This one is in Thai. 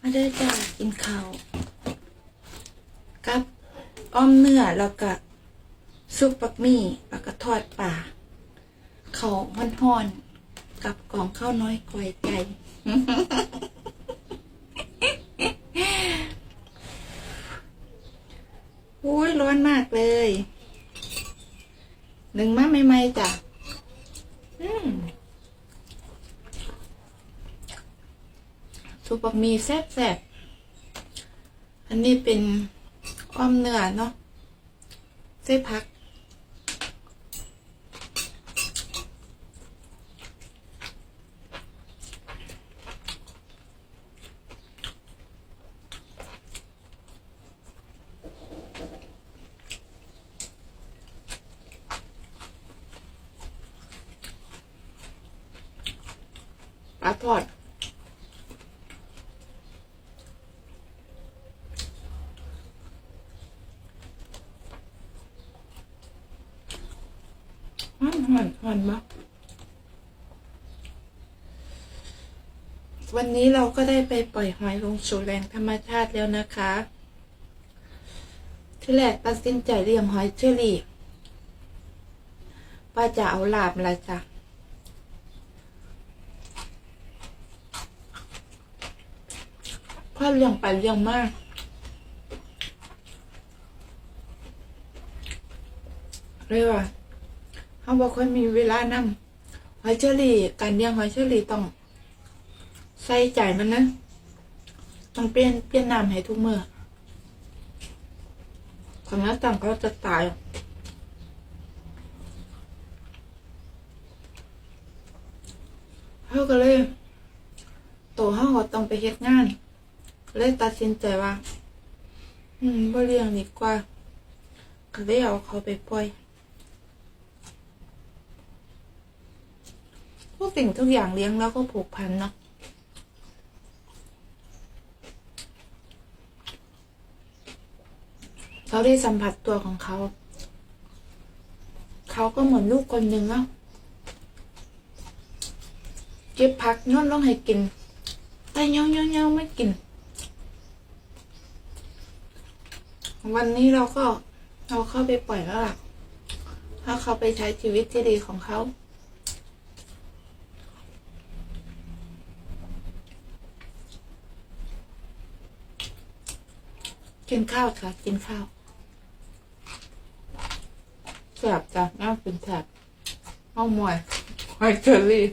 มาเด้อจ้ากินข้าวกับอ้อมเนื้อแล้วก็ซุปปักหมี่แล้วก็ทอดปลาเขาห่อนๆกับกล่องข้าวน้อยกอยไก่อุ้ยร้อนมากเลย หนึ่งมาใหม่ๆจ้ะอืม ซุปบะหมี่แซ่บๆอันนี้เป็นอ้อมเนื้อเนาะไส้พัก ปลาทอด หันหันหันมาวันนี้เราก็ได้ไปปล่อยหอยลงสู่แหล่งธรรมชาติแล้วนะคะที่แรกตัดสินใจเลี้ยงหอยเชอรี่ว่าจะเอาลาบละจ้ะพ่อเลี้ยงไปเลี้ยงมากเรียกว่า เขาบอกค่อยมีเวลานั่งหอยเชอรี่การเลี้ยงหอยเชอรี่ต้อง ใส่ใจมันนะต้องเปลี่ยนเปลี่ยนน้ำให้ทุกเมื่อคนนั้นต่างก็จะตายเขาก็เลยโตเขาก็ต้องไปเฮ็ดงาน เลยตัดสินใจว่า อืมบ่เลี้ยงดีกว่า ก็เลยเอาเขาไปปล่อย ทุก สิ่งทุกอย่างเลี้ยงแล้วก็ผูกพันเนาะเราได้สัมผัสตัวของเขา เขาก็เหมือนลูกคนหนึ่งเนาะเก็บผักโย้อนลงให้กินแต่เงี้ยวเงี้ยวเงี้ยวไม่กิน วันนี้เราก็เอาเข้าไปปล่อยแล้วล่ะถ้าเขาไปใช้ชีวิตที่ดีของเขา กินข้าวค่ะ กินข้าวแสบจ้ะน่าเป็นแสบเอาหมวยหอยเชอรี่